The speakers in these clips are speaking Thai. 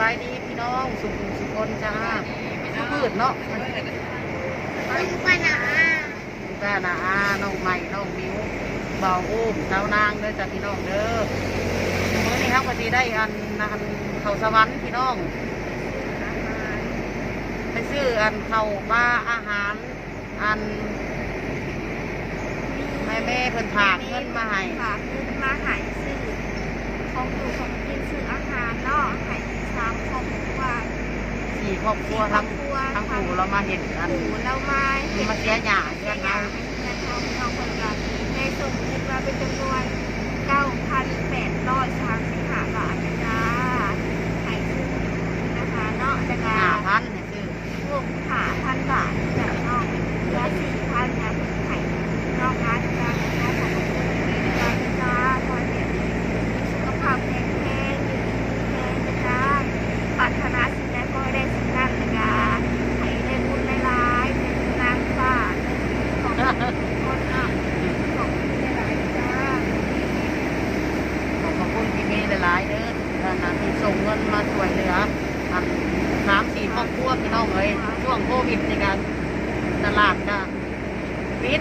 บายดีพี่น้องสุขุมสุขคนจ้าพืชเนาะมันปานาป้านาอาน้องใหม่น้องมิวเบาอุ้มสาวนางเด้อจ้าพี่น้องเด้อเมื่อนี้ครับวันนี้ได้อันอันเขาสวรรค์พี่น้องไปซื้ออันเขาปลาอาหาร อันแม่แม่เพิ่นฝากเงินมาให้ฝากเงินมาใหายซื้อของดูของกินซื้ออาหารเนาะใหายสามของว่าสี่ครอบครัวทั้งครอบครัวทั้งปู่เรามาเห็นอันหมูเรามามาเสียหยาเสีเพื่ยอนหยาเราให้เงินทองน้องคนกันในส่งเงินมาเป็นจำนวน9,835บาทนะจ้าใหายซื้อนะคะเนาะแล้วก็ ห้าพันให้ซื้อ รวมขาพันบาทจากน้องเหลือสี่พันนะไข่นอกร้านจ้าน้องของผมมีในร้านจ้าคอยเปลี่ยนสุขภาพแข็งแรงอยู่ดีแข็งจ้าปรารถนาสิ่งใดก็ให้ได้สิ่งนั้นเลยจ้าให้ได้บุญหลายๆเป็นนางฟ้าของคนอะของหลายๆจ้า ขอบคุณที่มีหลายๆเด้อท่านนะที่ส่งเงินมาช่วยเหลืออันสามสี่ครอบครัวพี่น้องเอ้ยช่วงโควิดในการตลาดก็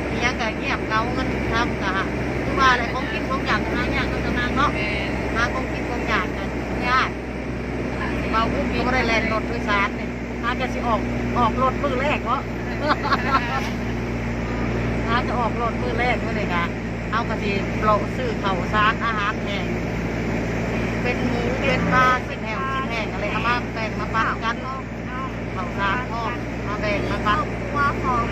ปิดอิหยังก็เงียบเงาเงินทำก็คือว่าอะไรของกินของอยากหาอยากก็จะมาเนาะหาของกินของอยากกันยากเบาอุ้มก็ไม่ได้แล่นรถโดยสารเนี่ยหาจะสิออกออกรถมือแรกเนาะหาจะออกรถมือแรกเมื่อไหร่กะเอากระสีโปรซื้อเข่าวสารอาหารแห้งเป็นหมูเป็นปลาสิ้นแห้งสิ้นแห้งอะไรเอามาแบ่งมาปั่นกันน้องเข่าวสารพ่อมาแบ่งมาครปั่อนบครัวของ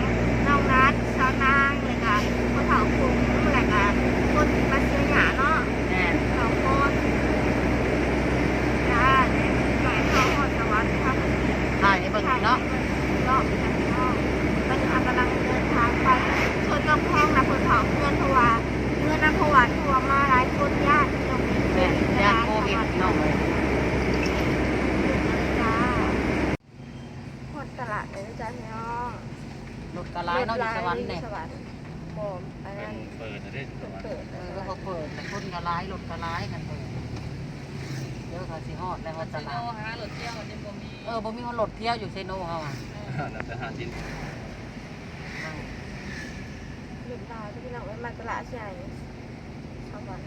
นัดชาวนางเลยค่ะคนเผาคุ้งเลยค่ะคนที่มาซื้อหยาเนาะ แน่ สองคนจ้าเนี่ยหมายเข้าหอดสวัสดิ์ครับ ถ่ายให้เบิ่งเนาะ เนาะกันเนาะปัญหากำลังเดินทางไปชนกำแพงนะคนเผาเพื่อนเพราะว่าเมื่อนั้นเพราะว่าทัวร์มาหลายคนญาติตรงนี้ แน่ยานโควิดน้องเลย จ้าคนตลาดเลยจ้าพี่น้อง รถกระไรเนาะอยู่สว รรค์เนี่ยสวรรค์บอมอันนั้นเปิดนะเด้เปิดเปิดเอเลอยเขาเปิดแต่คนก็ระไรรถก็ระไรกันเปิดเดี๋ยวเขาสิฮอดแล้วว่าตลาดหารถเที่ยวจะบ่มีเออบ่มีคนรถเที่ยวอยู่เซโนเขาอะนักทหารดินหยุดดาวที่พี่น้องไว้มาตลาดใหญ่สวรรค์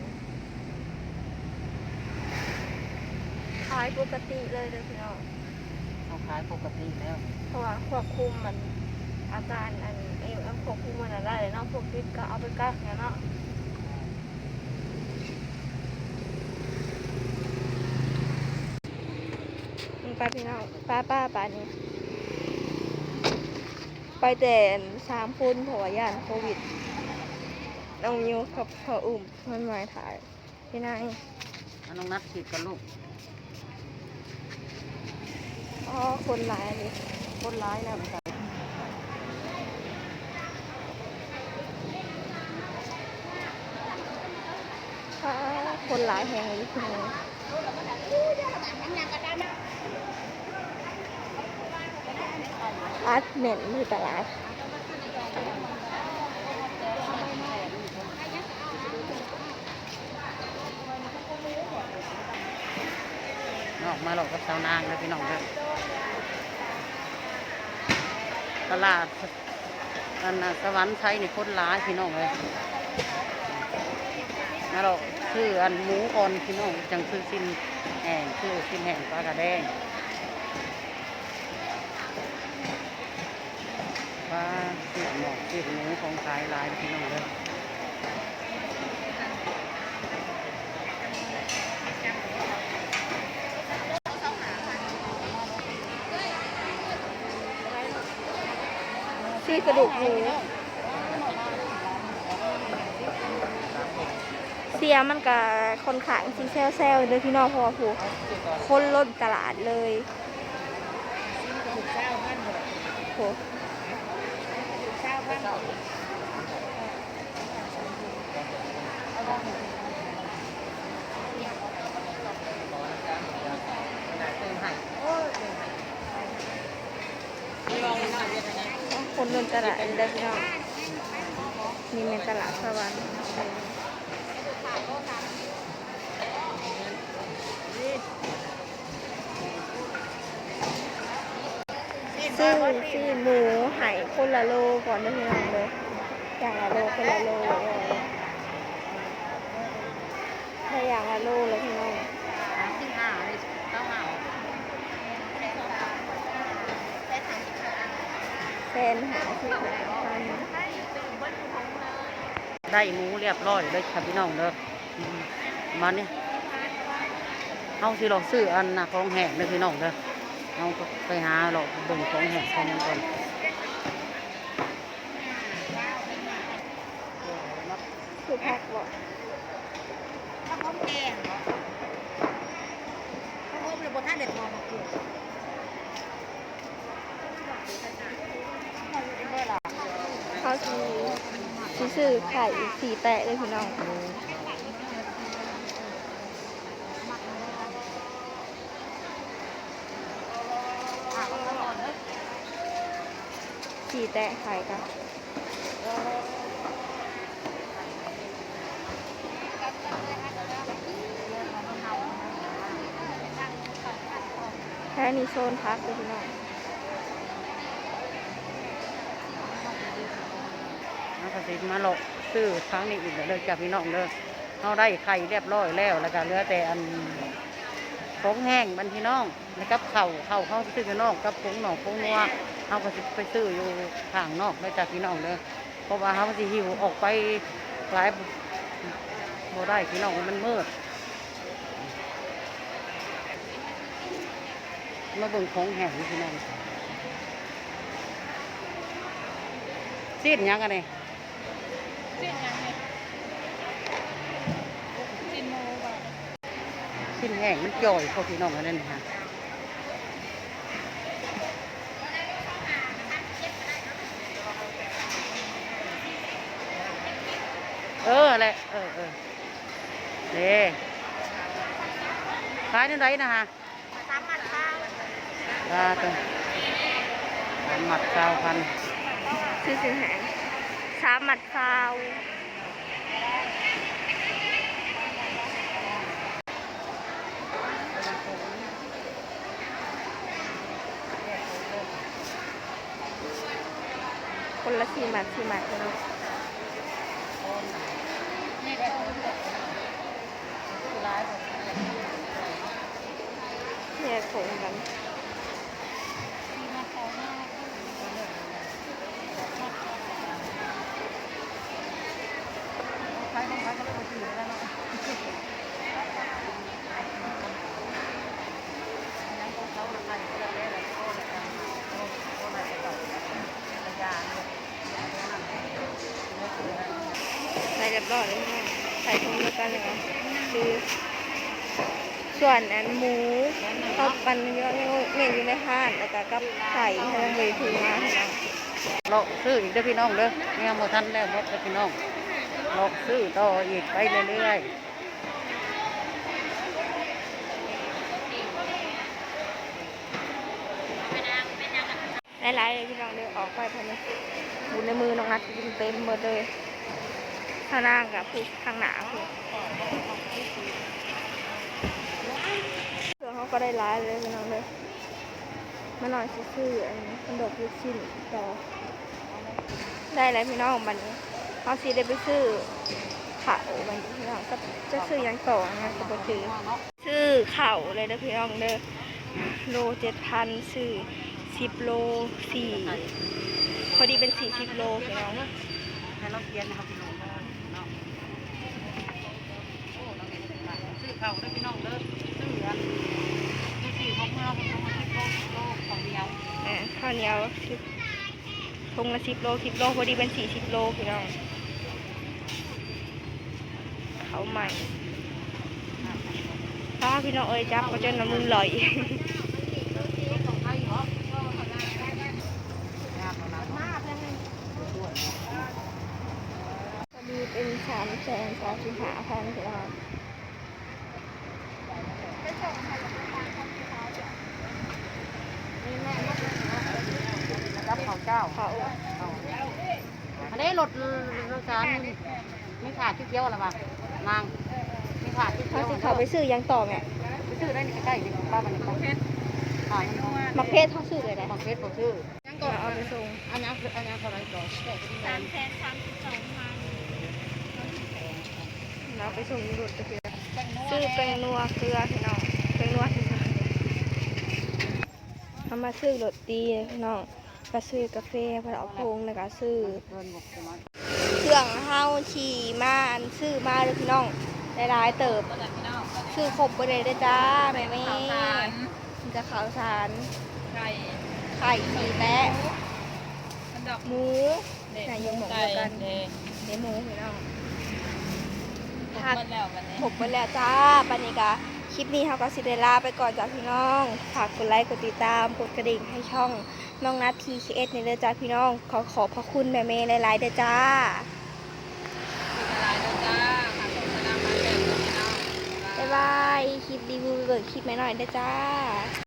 ขายปกติเลยเลยพี่น้องเขาขายปกติแล้ว เพราะว่าควบคุมมัน อาการอันเองควบคุมมันอะไรเลยเนาะพวกพิษก็เอาไปกักเนี่ยเนาะมึงไปพี่น้องป้าป้าป้านี่ไปแต่สามคนเพราะว่าย่านโควิดน้องมิวกับพ่ออุ้มเพื่อนมาถ่ายพี่นายอันน้องนัดฉีดกับลูกอ๋อคนหลายเลยคนร้ายแล้วเหมือนกัน อ่า คนหลายแห่งเลยพี่น้องอาร์ตเน่นมือตลาดออกมาหลอกกับชาวนางเลยพี่น้องเด้อตลาดอันน่ะสวรรค์ไทยนี่คนร้ายพี่น้องเลยนะเรา ชื่ออันหมูอ่อนพี่น้องจังชื่อสิ้นแห่งชื่อสิ้นแห่งปลากระแดงปลาเสียหมอกเสียหมูของขายหลายพี่น้องเลยซี่กระดูกหมู สียมันกับคนขายซีเซลเซลเลยพี่น้องเพอผูคนล้นตลาดเลยโหคนล้นตลาดเลยพี่น้องนี่เป็นตลาดสวรรค์ ซื้อซื้อหมูไห่คนละโลก่อนนะพี่น้องเลยอย่างละโลคนละโลถ้าอย่างละโลเลยพี่น้องสิบห้าเลยเก้าห้าแซนหาที่หกพันได้หมูเรียบร้อยเลยค่ะพี่น้องเด้อมาเนี่ยเอาสิเราซื้ออันนะของแห้งเด้อพี่น้องเด้อ เอาไปหาเราเบิ่งของแห้งของมันก่อนคือพักบ่ถ้าพร้อมแกงเหรอถ้าพร้อมเลยบนท่าเด็ดทองมาเกลือเขาซื้อซื้อไข่สี่แตะเลยพี่น้อง สี่แตะไข่กันแค่นี้โซนพักเลยพี่น้องนักสิมาหลอกซื้อครั้งนี้อีกเด้อจ้ะพี่น้องเด้อเขาได้ไข่เรียบร้อยแล้วแล้วก็เหลือแต่อัน งแห้งบันพี่น้องแล้วกับเข่าเข่าเขาซื้อกันนอกกับผงหนอกผงนัวเขาก็ไปซื้ออยู่ข้างนอกแล้วจ้ะพี่น้องเด้อเพราะว่าเขาสิหิวออกไปหลายบ่ได้พี่น้องมันมืดมาเบิ่งของแห้งพี่น้องซีดยังกันนี่สิ้นยังไงสิ้นโมบ่ะ ชิ้นแห้งมันจ่อยพอพี่น้องอันนั้นนะฮะเออแหละเออเออเด้ขายในไรนะฮะสามหมัดข้าวตาตัวสามหมัดเก้าพันซื้อซื้อหางสามหมัดฟา คนละสี่หมัดสี่หมัดเลยนาะเนี่ยโขงกัน ขายต้องขายก็เลยมาซื้อแล้วเนาะยังของเขาละขายก็แล้วแต่ละโอ้ละกันโอ้โอ้ละแต่ต่อระยะเนี่ยนั่นเองเนี่ยคืออะไร ใส่อยเลยนะใส่ถุงเดียวกันเลยนะคือส่วนอันหมูเขาปันเยอะเนี่ยเม่นอยู่ในห้านแล้วก็กับไข่ให้เราเลยถือมาเราซื้ออีกเด้อพี่น้องเด้อเนี่ยหมดทันแล้วหมดเด้อพี่น้องเราซื้อต่ออีกไปเรื่อยๆหลายๆพี่น้องเดินออกไปภายในบุญในมือน้องนัดกินเต็มหมดเลย ข้างหน้ากับผู้ข้างหน้าผู้เพื่อเขาก็ได้ร้ายเลยพี่น้องเลยมาหน่อยซื่อๆอันนี้มันดกลูกชิ้นต่อได้แล้วพี่น้องมันนี้เขาสิได้ไปซื้อข้าวมันพี่น้องก็จะซื้อยังต่อนะก็บ่ซื้อซื้อข้าวเลยเด้อพี่น้องเด้อโลเจ็ดพันซื้อสิบโลสี่พอดีเป็นสี่สิบโลพี่น้องให้เราเขียนนะครับพี่น้องเนาะโอ้เราเห็นเป็นหลายซื้อเข่าเด้อพี่น้องเด้อซื้ออันซื้อสี่ของเมื่อมันต้องมาสิบโลสิบโลของเดียวอ่าข้าวเหนียวสิบทงละสิบโลสิบโลพอดีเป็นสี่สิบโลพี่น้องเขาใหม่ถ้าพี่น้องเอ้ยจับก็จะน้ำมือลอยของไทยเหรองามขนาดนั้นพอดีเป็นสามแสนสามสิบห้าพันพี่น้อง รับข้าวเจ้าเขาอันนี้รถรถสารมีถาดที่เกี้ยวอะไรบ้างนางมีถาดที่เขาเกี้ยวสิเขาไปซื้อยังต่อแม่ไปซื้อได้นี่ใกล้ๆดิป้ามันนี่ป้าขายยังไงมักเพศเท่าซื้อเลยได้บักเพชรบ่ชื่อยังก่อนเอาไปส่งอันนี้คืออันนี้เท่าไหร่ก่อนสามแสนสามสิบสองพันเราไปส่งรถก็คือซื้อแป้งนัวเกลือพี่น้องแป้งนัวที่สั่ง เอามาซื้อรสดีพี่น้องก็ซื้อกาแฟพอเอาพงแล้วก็ซื้อเกินบอกประมาณเครื่องเฮาขี่มาอันซื้อมาเลยพี่น้องหลายๆเติบก็แต่พี่น้องก็ซื้อครบไปเลยเด้อจ้าแม่แม่ข่าวสารมีแต่ข้าวสารไก่ไข่มีแปะมันดอกหมูเด็กน่ะอยู่หมองไก่เดียวกันเด็กเนื้อหมูพี่น้องผักมันแล้ววันนี้ผมไปแล้วจ้าปานิกา คลิปนี้เขาก็สิเดลาไปก่อนจ้าพี่น้อง ฝากกดไลค์กดติดตามกดกระดิ่งให้ช่องน้องนัททีเคเอสในเด้อจ้าพี่น้อง ขอขอบพระคุณแม่เมย์หลายๆเด้อจ้าเป็นอะไรเด้อจ้าขอบคุณนะมาแบบพี่น้องบ๊ายบาย คลิปรีวิวไปเบิกคลิปแม่หน่อยเด้อจ้า